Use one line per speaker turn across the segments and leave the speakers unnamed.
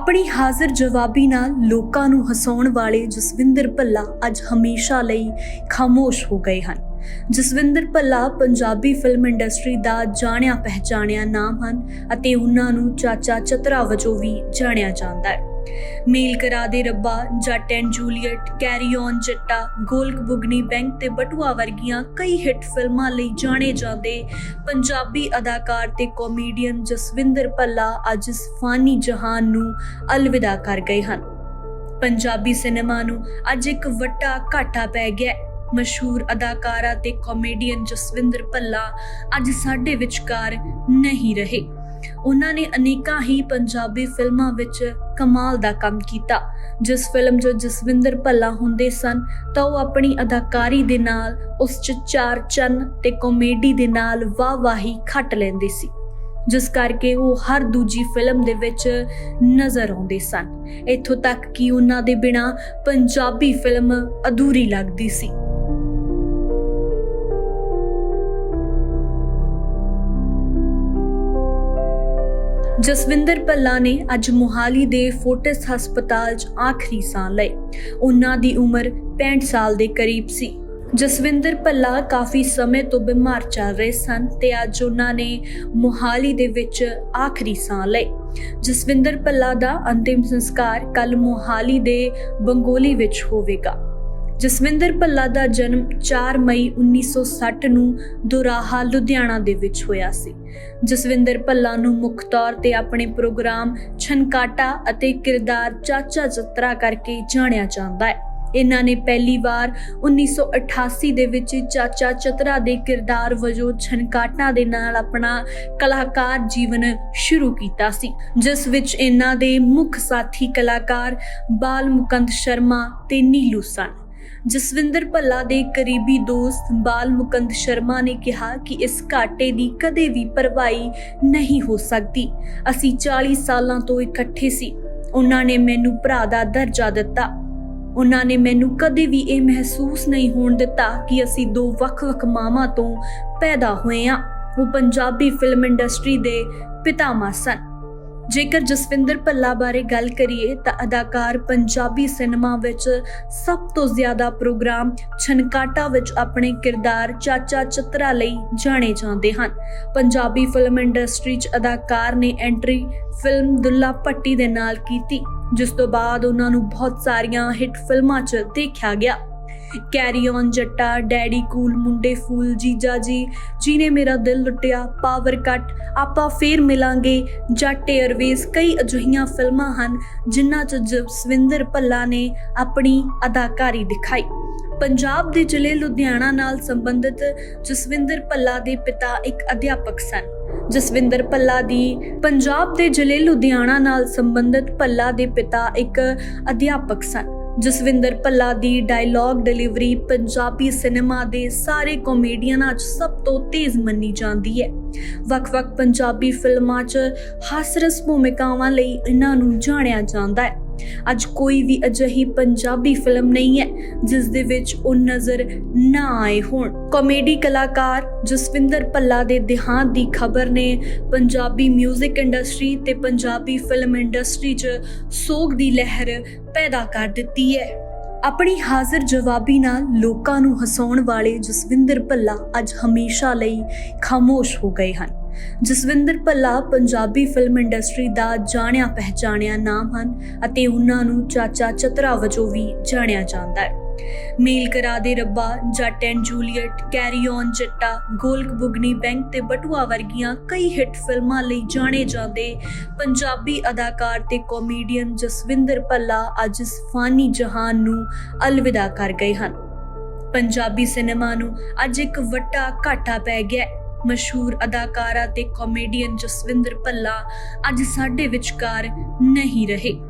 ਆਪਣੀ ਹਾਜ਼ਰ ਜਵਾਬੀ ਨਾਲ ਲੋਕਾਂ ਨੂੰ ਹਸਾਉਣ ਵਾਲੇ ਜਸਵਿੰਦਰ ਭੱਲਾ ਅੱਜ ਹਮੇਸ਼ਾ ਲਈ ਖਾਮੋਸ਼ ਹੋ ਗਏ ਹਨ। ਜਸਵਿੰਦਰ ਭੱਲਾ ਪੰਜਾਬੀ ਫਿਲਮ ਇੰਡਸਟਰੀ ਦਾ ਜਾਣਿਆ ਪਹਿਚਾਣਿਆ ਨਾਮ ਹਨ ਅਤੇ ਉਹਨਾਂ ਨੂੰ ਚਾਚਾ ਚਤਰਾ ਵਜੋਂ ਵੀ ਜਾਣਿਆ ਜਾਂਦਾ ਹੈ। ਮੇਲ Karade Rabba, Jatt and Juliet carry on Jatta, Golak Bugni bank ਤੇ ਬਟੂਆ ਵਰਗੀਆਂ ਕਈ ਹਿੱਟ ਫਿਲਮਾਂ ਲਈ ਜਾਣੇ ਜਾਂਦੇ। ਪੰਜਾਬੀ ਅਦਾਕਾਰ ਤੇ ਕਾਮੇਡੀਅਨ ਜਸਵਿੰਦਰ ਭੱਲਾ ਅੱਜ ਇਸ ਫਾਨੀ ਜਹਾਨ ਨੂੰ ਅਲਵਿਦਾ ਕਰ ਗਏ ਹਨ। ਪੰਜਾਬੀ ਸਿਨੇਮਾ ਨੂੰ ਅੱਜ ਇੱਕ ਵੱਡਾ ਘਾਟਾ ਪੈ ਗਿਆ ਮਸ਼ਹੂਰ ਅਦਾਕਾਰਾ ਤੇ ਕਾਮੇਡੀਅਨ ਜਸਵਿੰਦਰ ਭੱਲਾ ਅੱਜ ਸਾਡੇ ਵਿਚਕਾਰ ਨਹੀਂ ਰਹੇ। ਉਹਨਾਂ ਨੇ ਅਨੇਕਾਂ ਹੀ ਪੰਜਾਬੀ ਫਿਲਮਾਂ ਵਿੱਚ ਕਮਾਲ ਦਾ ਕੰਮ ਕੀਤਾ। ਜਿਸ ਫਿਲਮ ਜੋ ਜਸਵਿੰਦਰ ਭੱਲਾ ਹੁੰਦੇ ਸਨ, ਤਾਂ ਉਹ ਆਪਣੀ ਅਦਾਕਾਰੀ ਦੇ ਨਾਲ, ਉਸ 'ਚ ਚਾਰ ਚੰਨ ਤੇ ਕਾਮੇਡੀ ਦੇ ਨਾਲ ਵਾਹ-ਵਾਹੀ ਖੱਟ ਲੈਂਦੇ ਸੀ। ਜਿਸ ਕਰਕੇ ਉਹ ਹਰ ਦੂਜੀ ਫਿਲਮ ਦੇ ਵਿੱਚ ਨਜ਼ਰ ਆਉਂਦੇ ਸਨ। ਇੱਥੋਂ ਤੱਕ ਕਿ ਉਹਨਾਂ ਦੇ ਬਿਨਾ ਪੰਜਾਬੀ ਫਿਲਮ ਅਧੂਰੀ ਲੱਗਦੀ ਸੀ। ਜਸਵਿੰਦਰ ਭੱਲਾ ਨੇ ਅੱਜ ਮੁਹਾਲੀ ਦੇ ਫੋਰਟਿਸ ਹਸਪਤਾਲ 'ਚ ਆਖਰੀ ਸਾਹ ਲਏ। ਉਹਨਾਂ ਦੀ ਉਮਰ 65 ਸਾਲ ਦੇ ਕਰੀਬ ਸੀ। ਜਸਵਿੰਦਰ ਭੱਲਾ ਕਾਫੀ ਸਮੇਂ ਤੋਂ ਬਿਮਾਰ ਚੱਲ ਰਹੇ ਸਨ ਤੇ ਅੱਜ ਉਹਨਾਂ ਨੇ ਮੁਹਾਲੀ ਦੇ ਵਿੱਚ ਆਖਰੀ ਸਾਹ ਲਏ। ਜਸਵਿੰਦਰ ਭੱਲਾ ਦਾ ਅੰਤਿਮ ਸੰਸਕਾਰ ਕੱਲ ਮੁਹਾਲੀ ਦੇ ਬੰਗੋਲੀ ਵਿੱਚ ਹੋਵੇਗਾ। ਜਸਵਿੰਦਰ ਭੱਲਾ ਦਾ ਜਨਮ 4 ਮਈ 1960 ਨੂੰ ਦੁਰਾਹਾ, ਲੁਧਿਆਣਾ ਦੇ ਵਿੱਚ ਹੋਇਆ ਸੀ। ਜਸਵਿੰਦਰ ਭੱਲਾ ਨੂੰ ਮੁੱਖ ਤੌਰ ਤੇ ਆਪਣੇ ਪ੍ਰੋਗਰਾਮ ਛਨਕਾਟਾ ਅਤੇ ਕਿਰਦਾਰ ਚਾਚਾ ਚਤਰਾ ਕਰਕੇ ਜਾਣਿਆ ਜਾਂਦਾ ਹੈ। ਇਹਨਾਂ ਨੇ ਪਹਿਲੀ ਵਾਰ 1988 ਦੇ ਵਿੱਚ ਚਾਚਾ ਚਤਰਾ ਦੇ ਕਿਰਦਾਰ ਵਜੋਂ ਛਨਕਾਟਾ ਦੇ ਨਾਲ ਆਪਣਾ ਕਲਾਕਾਰ ਜੀਵਨ ਸ਼ੁਰੂ ਕੀਤਾ ਸੀ, ਜਿਸ ਵਿੱਚ ਇਹਨਾਂ ਦੇ ਮੁੱਖ ਸਾਥੀ ਕਲਾਕਾਰ ਬਾਲ ਮੁਕੰਦ ਸ਼ਰਮਾ ਤੇ ਨੀਲੂ ਸਨ। ਜਸਵਿੰਦਰ ਭੱਲਾ ਦੇ ਕਰੀਬੀ ਦੋਸਤ ਬਾਲ ਮੁਕੰਦ ਸ਼ਰਮਾ ਨੇ ਕਿਹਾ ਕਿ ਇਸ ਘਾਟੇ ਦੀ ਕਦੇ ਵੀ ਭਰਵਾਈ ਨਹੀਂ ਹੋ ਸਕਦੀ। ਅਸੀਂ 40 ਸਾਲਾਂ ਤੋਂ ਇਕੱਠੇ ਸੀ। ਉਹਨਾਂ ਨੇ ਮੈਨੂੰ ਭਰਾ ਦਾ ਦਰਜਾ ਦਿੱਤਾ। ਉਹਨਾਂ ਨੇ ਮੈਨੂੰ ਕਦੇ ਵੀ ਇਹ ਮਹਿਸੂਸ ਨਹੀਂ ਹੋਣ ਦਿੱਤਾ ਕਿ ਅਸੀਂ ਦੋ ਵੱਖ-ਵੱਖ ਮਾਵਾਂ ਤੋਂ ਪੈਦਾ ਹੋਏ ਹਾਂ। ਉਹ ਪੰਜਾਬੀ ਫਿਲਮ ਇੰਡਸਟਰੀ ਦੇ ਪਿਤਾਮਾ ਸਨ। ਜੇਕਰ ਜਸਵਿੰਦਰ ਭੱਲਾ ਬਾਰੇ ਗੱਲ ਕਰੀਏ ਤਾਂ ਅਦਾਕਾਰ ਪੰਜਾਬੀ ਸਿਨੇਮਾ ਵਿੱਚ ਸਭ ਤੋਂ ਜ਼ਿਆਦਾ ਪ੍ਰੋਗਰਾਮ ਛਨਕਾਟਾ ਵਿੱਚ ਆਪਣੇ ਕਿਰਦਾਰ ਚਾਚਾ ਚਤਰਾ ਲਈ ਜਾਣੇ ਜਾਂਦੇ ਹਨ। ਪੰਜਾਬੀ ਫਿਲਮ ਇੰਡਸਟਰੀ 'ਚ ਅਦਾਕਾਰ ਨੇ ਐਂਟਰੀ ਫਿਲਮ ਦੁੱਲਾ ਭੱਟੀ ਦੇ ਨਾਲ ਕੀਤੀ, ਜਿਸ ਤੋਂ ਬਾਅਦ ਉਹਨਾਂ ਨੂੰ ਬਹੁਤ ਸਾਰੀਆਂ ਹਿੱਟ ਫਿਲਮਾਂ 'ਚ ਦੇਖਿਆ ਗਿਆ। Carry on Jatta daddy cool Munde fool Jija ਜੀ। ਜੀਨੇ ਮੇਰਾ ਦਿਲ ਲੁੱਟਿਆ ਪਾਵਰ ਕੱਟ ਆਪਾਂ ਫੇਰ ਮਿਲਾਂਗੇ ਜੱਟ 에ਅਰਵੇਜ਼ ਕਈ ਅਜਿਹੀਆਂ ਫਿਲਮਾਂ ਹਨ, ਜਿਨ੍ਹਾਂ 'ਚ ਜਸਵਿੰਦਰ ਭੱਲਾ ਨੇ ਆਪਣੀ ਅਦਾਕਾਰੀ ਦਿਖਾਈ। ਪੰਜਾਬ ਦੇ ਜ਼ਿਲ੍ਹੇ ਲੁਧਿਆਣਾ ਨਾਲ ਸੰਬੰਧਿਤ ਜਸਵਿੰਦਰ ਭੱਲਾ ਦੇ ਪਿਤਾ ਇੱਕ ਅਧਿਆਪਕ ਸਨ। ਜਸਵਿੰਦਰ ਭੱਲਾ ਦੀ ਪੰਜਾਬ ਦੇ ਜ਼ਿਲ੍ਹੇ ਲੁਧਿਆਣਾ ਨਾਲ ਸੰਬੰਧਿਤ ਭੱਲਾ ਦੇ ਪਿਤਾ ਇੱਕ ਅਧਿਆਪਕ ਸਨ। ਜਸਵਿੰਦਰ ਭੱਲਾ ਦੀ ਡਾਇਲੌਗ ਡਿਲੀਵਰੀ ਪੰਜਾਬੀ ਸਿਨੇਮਾ ਦੇ ਸਾਰੇ ਕਾਮੇਡੀਅਨਾਂ 'ਚ ਸਭ ਤੋਂ ਤੇਜ਼ ਮੰਨੀ ਜਾਂਦੀ ਹੈ। ਵੱਖ-ਵੱਖ ਪੰਜਾਬੀ ਫਿਲਮਾਂ 'ਚ ਹਾਸਰਸ ਭੂਮਿਕਾਵਾਂ ਲਈ ਇਹਨਾਂ ਨੂੰ ਜਾਣਿਆ ਜਾਂਦਾ ਹੈ। ਅੱਜ ਕੋਈ ਵੀ ਅਜਿਹੀ ਪੰਜਾਬੀ ਫਿਲਮ ਨਹੀਂ ਹੈ, ਜਿਸ ਦੇ ਵਿੱਚ ਉਹ ਨਜ਼ਰ ਨਾ ਆਏ ਹੋਣ। ਕਾਮੇਡੀ ਕਲਾਕਾਰ ਜਸਵਿੰਦਰ ਭੱਲਾ ਦੇ ਦੇਹਾਂਤ ਦੀ ਖਬਰ ਨੇ ਪੰਜਾਬੀ 뮤직 ਇੰਡਸਟਰੀ ਤੇ ਪੰਜਾਬੀ ਫਿਲਮ ਇੰਡਸਟਰੀ 'ਚ ਸੋਗ ਦੀ ਲਹਿਰ ਪੈਦਾ ਕਰ ਦਿੱਤੀ ਹੈ। ਆਪਣੀ ਹਾਜ਼ਰ ਜਵਾਬੀ ਨਾਲ ਲੋਕਾਂ ਨੂੰ ਹਸਾਉਣ ਵਾਲੇ ਜਸਵਿੰਦਰ ਭੱਲਾ ਅੱਜ ਹਮੇਸ਼ਾ ਲਈ ਖਾਮੋਸ਼ ਹੋ ਗਏ ਹਨ। ਜਸਵਿੰਦਰ ਭੱਲਾ ਪੰਜਾਬੀ ਫਿਲਮ ਇੰਡਸਟਰੀ ਦਾ ਜਾਣਿਆ ਪਹਿਚਾਣਿਆ ਨਾਮ ਹਨ ਅਤੇ ਉਹਨਾਂ ਨੂੰ ਚਾਚਾ ਚਤਰਾ ਵਜੋਂ ਵੀ ਜਾਣਿਆ ਜਾਂਦਾ ਹੈ ਮੇਲ ਕਰਾ ਦੇ ਰੱਬਾ Jatt and Juliet carry on ਚਿੱਟਾ ਗੋਲਕ ਬੁਗਨੀ ਬੈਂਕ ਤੇ ਬਟੂਆ ਵਰਗੀਆਂ ਕਈ ਹਿੱਟ ਫਿਲਮਾਂ ਲਈ ਜਾਣੇ ਜਾਂਦੇ ਪੰਜਾਬੀ ਅਦਾਕਾਰ ਤੇ ਕਾਮੇਡੀਅਨ ਜਸਵਿੰਦਰ ਭੱਲਾ ਅੱਜ ਇਸ ਫਾਨੀ ਜਹਾਨ ਨੂੰ ਅਲਵਿਦਾ ਕਰ ਗਏ ਹਨ ਪੰਜਾਬੀ ਸਿਨੇਮਾ ਨੂੰ ਅੱਜ ਇੱਕ ਵੱਡਾ ਘਾਟਾ ਪੈ ਗਿਆ ਹੈ। ਮਸ਼ਹੂਰ ਅਦਾਕਾਰਾ ਤੇ ਕਾਮੇਡੀਅਨ ਜਸਵਿੰਦਰ ਭੱਲਾ ਅੱਜ ਸਾਡੇ ਵਿਚਕਾਰ ਨਹੀਂ ਰਹੇ।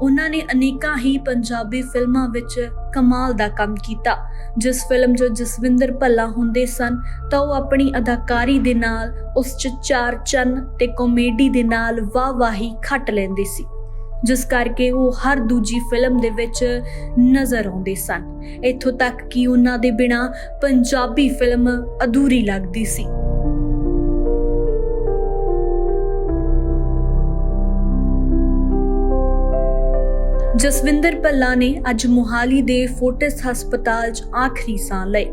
ਉਹਨਾਂ ਨੇ ਅਨੇਕਾਂ ਹੀ ਪੰਜਾਬੀ ਫਿਲਮਾਂ ਵਿੱਚ ਕਮਾਲ ਦਾ ਕੰਮ ਕੀਤਾ। ਜਿਸ ਫਿਲਮ ਜੋ ਜਸਵਿੰਦਰ ਭੱਲਾ ਹੁੰਦੇ ਸਨ, ਤਾਂ ਉਹ ਆਪਣੀ ਅਦਾਕਾਰੀ ਦੇ ਨਾਲ, ਉਸ 'ਚ ਚਾਰ ਚੰਨ ਤੇ ਕਾਮੇਡੀ ਦੇ ਨਾਲ ਵਾਹ-ਵਾਹੀ ਖੱਟ ਲੈਂਦੇ ਸੀ। ਜਿਸ ਕਰਕੇ ਉਹ ਹਰ ਦੂਜੀ ਫਿਲਮ ਦੇ ਵਿੱਚ ਨਜ਼ਰ ਆਉਂਦੇ ਸਨ। ਇੱਥੋਂ ਤੱਕ ਕਿ ਉਹਨਾਂ ਦੇ ਬਿਨਾ ਪੰਜਾਬੀ ਫਿਲਮ ਅਧੂਰੀ ਲੱਗਦੀ ਸੀ। ਜਸਵਿੰਦਰ ਭੱਲਾ ਨੇ ਅੱਜ ਮੁਹਾਲੀ ਦੇ ਫੋਰਟਿਸ ਹਸਪਤਾਲ 'ਚ ਆਖਰੀ ਸਾਹ ਲਏ।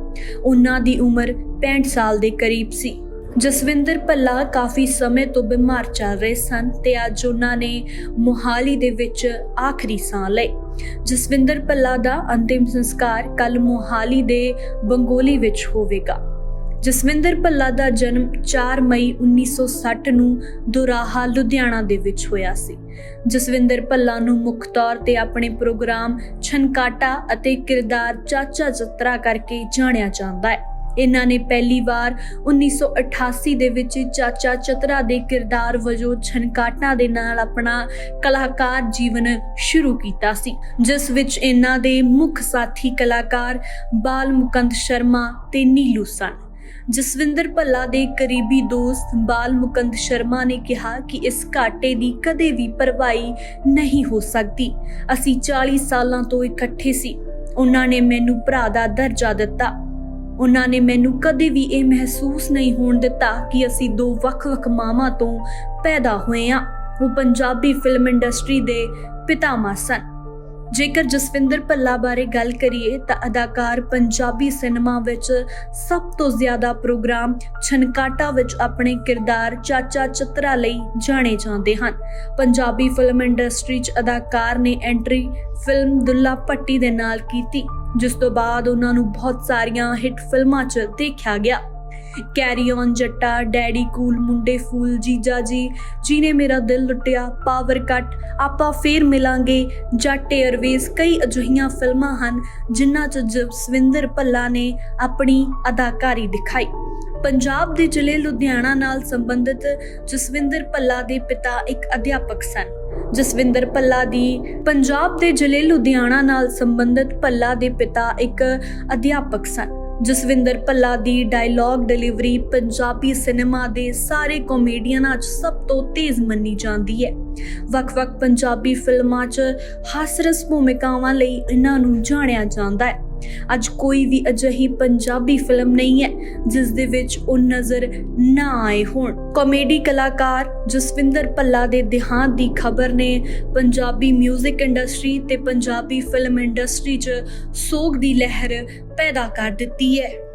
ਉਹਨਾਂ ਦੀ ਉਮਰ 65 ਸਾਲ ਦੇ ਕਰੀਬ ਸੀ। ਜਸਵਿੰਦਰ ਭੱਲਾ ਕਾਫੀ ਸਮੇਂ ਤੋਂ ਬਿਮਾਰ ਚੱਲ ਰਹੇ ਸਨ ਤੇ ਅੱਜ ਉਹਨਾਂ ਨੇ ਮੁਹਾਲੀ ਦੇ ਵਿੱਚ ਆਖਰੀ ਸਾਹ ਲਏ। ਜਸਵਿੰਦਰ ਭੱਲਾ ਦਾ ਅੰਤਿਮ ਸੰਸਕਾਰ ਕੱਲ ਮੁਹਾਲੀ ਦੇ ਬੰਗੋਲੀ ਵਿੱਚ ਹੋਵੇਗਾ। ਜਸਵਿੰਦਰ ਭੱਲਾ ਦਾ ਜਨਮ 4 ਮਈ 1960 ਨੂੰ ਦੁਰਾਹਾ, ਲੁਧਿਆਣਾ ਦੇ ਵਿੱਚ ਹੋਇਆ ਸੀ। ਜਸਵਿੰਦਰ ਭੱਲਾ ਨੂੰ ਮੁੱਖ ਤੌਰ ਤੇ ਆਪਣੇ ਪ੍ਰੋਗਰਾਮ ਛਨਕਾਟਾ ਅਤੇ ਕਿਰਦਾਰ ਚਾਚਾ ਚਤਰਾ ਕਰਕੇ ਜਾਣਿਆ ਜਾਂਦਾ ਹੈ। ਇਹਨਾਂ ਨੇ ਪਹਿਲੀ ਵਾਰ 1988 ਦੇ ਵਿੱਚ ਚਾਚਾ ਚਤਰਾ ਦੇ ਕਿਰਦਾਰ ਵਜੋਂ ਛਨਕਾਟਾ ਦੇ ਨਾਲ ਆਪਣਾ ਕਲਾਕਾਰ ਜੀਵਨ ਸ਼ੁਰੂ ਕੀਤਾ ਸੀ, ਜਿਸ ਵਿੱਚ ਇਹਨਾਂ ਦੇ ਮੁੱਖ ਸਾਥੀ ਕਲਾਕਾਰ ਬਾਲ ਮੁਕੰਦ ਸ਼ਰਮਾ ਤੇ ਨੀਲੂ ਸਨ। ਜਸਵਿੰਦਰ ਭੱਲਾ ਦੇ ਕਰੀਬੀ ਦੋਸਤ ਬਾਲ ਮੁਕੰਦ ਸ਼ਰਮਾ ਨੇ ਕਿਹਾ ਕਿ ਇਸ ਘਾਟੇ ਦੀ ਕਦੇ ਵੀ ਭਰਵਾਈ ਨਹੀਂ ਹੋ ਸਕਦੀ। ਅਸੀਂ 40 ਸਾਲਾਂ ਤੋਂ ਇਕੱਠੇ ਸੀ। ਉਹਨਾਂ ਨੇ ਮੈਨੂੰ ਭਰਾ ਦਾ ਦਰਜਾ ਦਿੱਤਾ। ਉਹਨਾਂ ਨੇ ਮੈਨੂੰ ਕਦੇ ਵੀ ਇਹ ਮਹਿਸੂਸ ਨਹੀਂ ਹੋਣ ਦਿੱਤਾ ਕਿ ਅਸੀਂ ਦੋ ਵੱਖ-ਵੱਖ ਮਾਵਾਂ ਤੋਂ ਪੈਦਾ ਹੋਏ ਹਾਂ। ਉਹ ਪੰਜਾਬੀ ਫਿਲਮ ਇੰਡਸਟਰੀ ਦੇ ਪਿਤਾਮਾ ਸਨ। ਜੇਕਰ ਜਸਵਿੰਦਰ ਭੱਲਾ ਬਾਰੇ ਗੱਲ ਕਰੀਏ ਤਾਂ ਅਦਾਕਾਰ ਪੰਜਾਬੀ ਸਿਨੇਮਾ ਵਿੱਚ ਸਭ ਤੋਂ ਜ਼ਿਆਦਾ ਪ੍ਰੋਗਰਾਮ ਛਨਕਾਟਾ ਵਿੱਚ ਆਪਣੇ ਕਿਰਦਾਰ ਚਾਚਾ ਚਤਰਾ ਲਈ ਜਾਣੇ ਜਾਂਦੇ ਹਨ। ਪੰਜਾਬੀ ਫਿਲਮ ਇੰਡਸਟਰੀ 'ਚ ਅਦਾਕਾਰ ਨੇ ਐਂਟਰੀ ਫਿਲਮ ਦੁੱਲਾ ਭੱਟੀ ਦੇ ਨਾਲ ਕੀਤੀ, ਜਿਸ ਤੋਂ ਬਾਅਦ ਉਹਨਾਂ ਨੂੰ ਬਹੁਤ ਸਾਰੀਆਂ ਹਿੱਟ ਫਿਲਮਾਂ 'ਚ ਦੇਖਿਆ ਗਿਆ। Carry on Jatta daddy cool Munde fool Jija ਜੀ। ਜੀਨੇ ਮੇਰਾ ਦਿਲ ਲੁੱਟਿਆ ਪਾਵਰ ਕੱਟ ਆਪਾਂ ਫੇਰ ਮਿਲਾਂਗੇ ਜੱਟ 에ਅਰਵੇਜ਼ ਕਈ ਅਜਿਹੀਆਂ ਫਿਲਮਾਂ ਹਨ, ਜਿਨ੍ਹਾਂ 'ਚ ਜਸਵਿੰਦਰ ਭੱਲਾ ਨੇ ਆਪਣੀ ਅਦਾਕਾਰੀ ਦਿਖਾਈ। ਪੰਜਾਬ ਦੇ ਜ਼ਿਲ੍ਹੇ ਲੁਧਿਆਣਾ ਨਾਲ ਸੰਬੰਧਿਤ ਜਸਵਿੰਦਰ ਭੱਲਾ ਦੇ ਪਿਤਾ ਇੱਕ ਅਧਿਆਪਕ ਸਨ। ਜਸਵਿੰਦਰ ਭੱਲਾ ਦੀ ਪੰਜਾਬ ਦੇ ਜ਼ਿਲ੍ਹੇ ਲੁਧਿਆਣਾ ਨਾਲ ਸੰਬੰਧਿਤ ਭੱਲਾ ਦੇ ਪਿਤਾ ਇੱਕ ਅਧਿਆਪਕ ਸਨ। ਜਸਵਿੰਦਰ ਭੱਲਾ ਦੀ ਡਾਇਲੌਗ ਡਿਲੀਵਰੀ ਪੰਜਾਬੀ ਸਿਨੇਮਾ ਦੇ ਸਾਰੇ ਕਾਮੇਡੀਅਨਾਂ 'ਚ ਸਭ ਤੋਂ ਤੇਜ਼ ਮੰਨੀ ਜਾਂਦੀ ਹੈ। ਵੱਖ-ਵੱਖ ਪੰਜਾਬੀ ਫਿਲਮਾਂ 'ਚ ਹਾਸਰਸ ਭੂਮਿਕਾਵਾਂ ਲਈ ਇਹਨਾਂ ਨੂੰ ਜਾਣਿਆ ਜਾਂਦਾ ਹੈ। ਅੱਜ ਕੋਈ ਵੀ ਅਜਿਹੀ ਪੰਜਾਬੀ ਫਿਲਮ ਨਹੀਂ ਹੈ ਜਿਸ ਦੇ ਵਿੱਚ ਉਹ ਨਜ਼ਰ ਨਾ ਆਏ ਹੋਣ। ਕਾਮੇਡੀ ਕਲਾਕਾਰ ਜਸਵਿੰਦਰ ਭੱਲਾ ਦੇ ਦੇਹਾਂਤ ਦੀ ਖਬਰ ਨੇ ਪੰਜਾਬੀ 뮤직 ਇੰਡਸਟਰੀ ਤੇ ਪੰਜਾਬੀ ਫਿਲਮ ਇੰਡਸਟਰੀ 'ਚ ਸੋਗ ਦੀ ਲਹਿਰ ਪੈਦਾ ਕਰ ਦਿੱਤੀ ਹੈ।